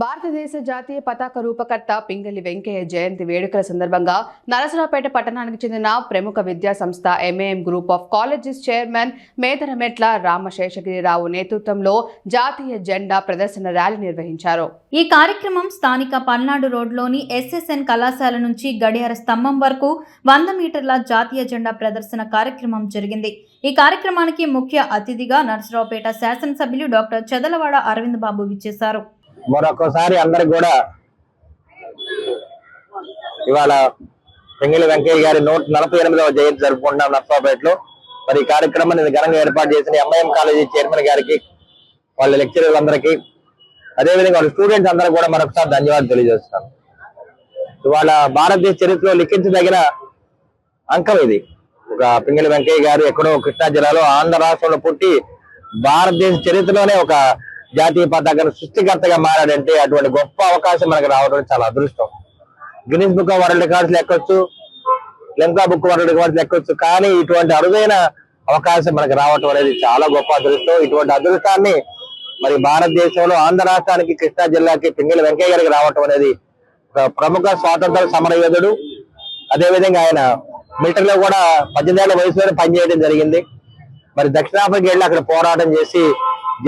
భారతదేశ జాతీయ పతాక రూపకర్త పింగళి వెంకయ్య జయంతి వేడుకల సందర్భంగా నరసరావుపేట పట్టణానికి చెందిన ప్రముఖ విద్యా సంస్థ MAM group of colleges chairman Medarametla Ramaseshagirirao నేతృత్వంలో జాతీయ జెండా ప్రదర్శన ర్యాలీ నిర్వహించారు. ఈ కార్యక్రమం స్థానిక పల్నాడు రోడ్లోని ఎస్ఎస్ఎన్ కళాశాల నుంచి గడియార స్తంభం వరకు వంద మీటర్ల జాతీయ జెండా ప్రదర్శన కార్యక్రమం జరిగింది. ఈ కార్యక్రమానికి ముఖ్య అతిథిగా నరసరావుపేట శాసనసభ్యులు డాక్టర్ చెదలవాడ అరవింద్ బాబు విచ్చేశారు. మరొకసారి అందరికి కూడా ఇవాళ పెంగిలి వెంకయ్య గారి నూట నలభై ఎనిమిదవ జయంతి జరుపుకుంటున్నాం నర్సాపేటలో. మరి ఈ కార్యక్రమాన్ని ఘనంగా ఏర్పాటు చేసిన ఎంఐఎం కాలేజీ చైర్మన్ గారికి వాళ్ళ లెక్చరర్లందరికీ అదేవిధంగా వాళ్ళ స్టూడెంట్స్ అందరూ కూడా మరొకసారి ధన్యవాదాలు తెలియజేస్తున్నాం ఇవాళ భారతదేశ చరిత్రలో లిఖించదగిన అంకం ఇది. ఒక పింగళి వెంకయ్య గారు ఎక్కడో కృష్ణా జిల్లాలో ఆంధ్ర రాష్ట్రంలో పుట్టి భారతదేశ చరిత్రలోనే ఒక జాతీయ పతాకాన్ని సృష్టికర్తగా మారాడంటే అటువంటి గొప్ప అవకాశం మనకు రావడం చాలా అదృష్టం. Guinness book of world records లెక్కొచ్చు. Limca book world records లెక్కొచ్చు. కానీ ఇటువంటి అరుదైన అవకాశం మనకు రావటం అనేది చాలా గొప్ప అదృష్టం. ఇటువంటి అదృష్టాన్ని మరి భారతదేశంలో ఆంధ్ర రాష్ట్రానికి కృష్ణా జిల్లాకి పింగళి వెంకయ్య గారికి రావటం అనేది ఒక ప్రముఖ స్వాతంత్ర సమరయోధుడు. అదేవిధంగా ఆయన మిలిటరీలో కూడా పద్దెనిమిది ఏళ్ళ వయసులోనే పనిచేయడం జరిగింది. మరి దక్షిణాఫ్రికా వెళ్ళి అక్కడ పోరాటం చేసి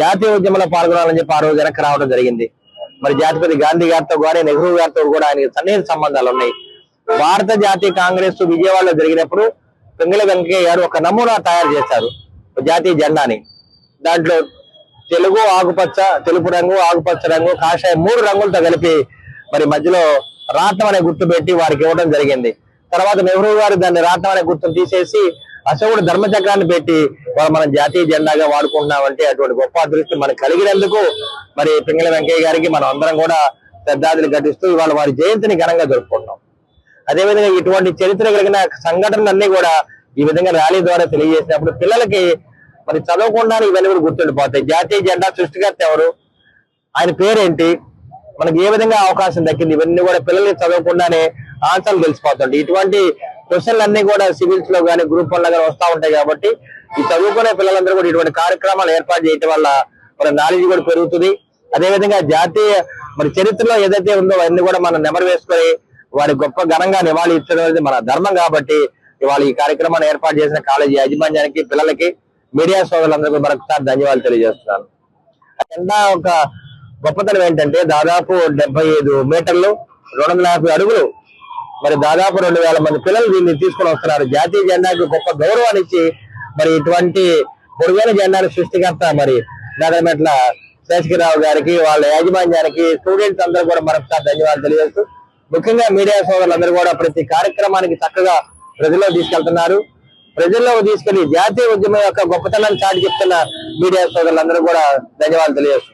జాతీయ ఉద్యమంలో పాల్గొనాలని చెప్పి ఆ రోజు వెనక్కి రావడం జరిగింది. మరి జాతిపతి గాంధీ గారితో కానీ నెహ్రూ గారితో కూడా ఆయనకి సన్నిహిత సంబంధాలు ఉన్నాయి. భారత జాతీయ కాంగ్రెస్ విజయవాడలో జరిగినప్పుడు పింగళ వెంకయ్య గారు ఒక నమూనా తయారు చేశారు జాతీయ జెండాని. దాంట్లో తెలుగు ఆకుపచ్చ తెలుపు రంగు ఆకుపచ్చ రంగు కాషాయం మూడు రంగులతో కలిపి మరి మధ్యలో రాత్నం అనే గుర్తు పెట్టి వారికి ఇవ్వడం జరిగింది. తర్వాత నెహ్రూ గారు దాన్ని రాత్నం అనే గుర్తును తీసేసి అశోకుడు ధర్మచక్రాన్ని పెట్టి వాళ్ళు మనం జాతీయ జెండాగా వాడుకుంటున్నామంటే అటువంటి గొప్ప అదృష్టం మనకు కలిగినందుకు మరి పింగళ వెంకయ్య గారికి మనం అందరం కూడా శ్రద్ధాంజలి ఘటిస్తూ ఇవాళ వారి జయంతిని ఘనంగా జరుపుకుంటున్నాం. అదేవిధంగా ఇటువంటి చరిత్ర కలిగిన సంఘటనలన్నీ కూడా ఈ విధంగా ర్యాలీ ద్వారా తెలియజేసినప్పుడు పిల్లలకి మరి చదవకుండా ఇవన్నీ కూడా గుర్తుండిపోతాయి. జాతీయ జెండా సృష్టికర్త ఎవరు? ఆయన పేరేంటి? మనకి ఏ విధంగా అవకాశం దక్కింది? ఇవన్నీ కూడా పిల్లలకి చదవకుండానే ఆన్సర్లు తెలిసిపోతుంది ఇటువంటి క్వశ్చన్లు అన్ని కూడా సివిల్స్లో కానీ గ్రూప్ వన్లో కానీ వస్తూ ఉంటాయి కాబట్టి ఈ చదువుకునే పిల్లలందరూ కూడా ఇటువంటి కార్యక్రమాలు ఏర్పాటు చేయటం వల్ల మన నాలెడ్జ్ కూడా పెరుగుతుంది. అదేవిధంగా జాతీయ మరి చరిత్రలో ఏదైతే ఉందో అవన్నీ కూడా మనం నెమరు వేసుకొని వారి గొప్ప ఘనంగా నివాళి ఇచ్చడం అనేది మన ధర్మం కాబట్టి ఇవాళ ఈ కార్యక్రమాన్ని ఏర్పాటు చేసిన కాలేజీ యాజమాన్యానికి పిల్లలకి మీడియా సోదరులందరికీ మరొకసారి ధన్యవాదాలు తెలియజేస్తున్నాను. జెండా ఒక గొప్పతనం ఏంటంటే దాదాపు డెబ్బై ఐదు మీటర్లు రెండు వందల యాభై అడుగులు మరి దాదాపు రెండు వేల మంది పిల్లలు దీన్ని తీసుకొని వస్తున్నారు. జాతీయ జెండాకి గొప్ప గౌరవాన్ని ఇచ్చి మరి ఇటువంటి పొడుగైన జెండాను సృష్టికర్త మరి నగరమెట్ల శేషగిరిరావు గారికి వాళ్ళ యాజమాన్యానికి స్టూడెంట్స్ అందరూ కూడా మరొకసారి ధన్యవాదాలు తెలియజేస్తూ ముఖ్యంగా మీడియా సోదరులందరూ కూడా ప్రతి కార్యక్రమానికి చక్కగా ప్రజల్లో తీసుకెళ్తున్నారు. ప్రజల్లో తీసుకెళ్ళి జాతీయ ఉద్యమం యొక్క గొప్పతనాన్ని చాటి చెప్తున్న మీడియా సోదరులందరూ కూడా ధన్యవాదాలు తెలియజేస్తున్నారు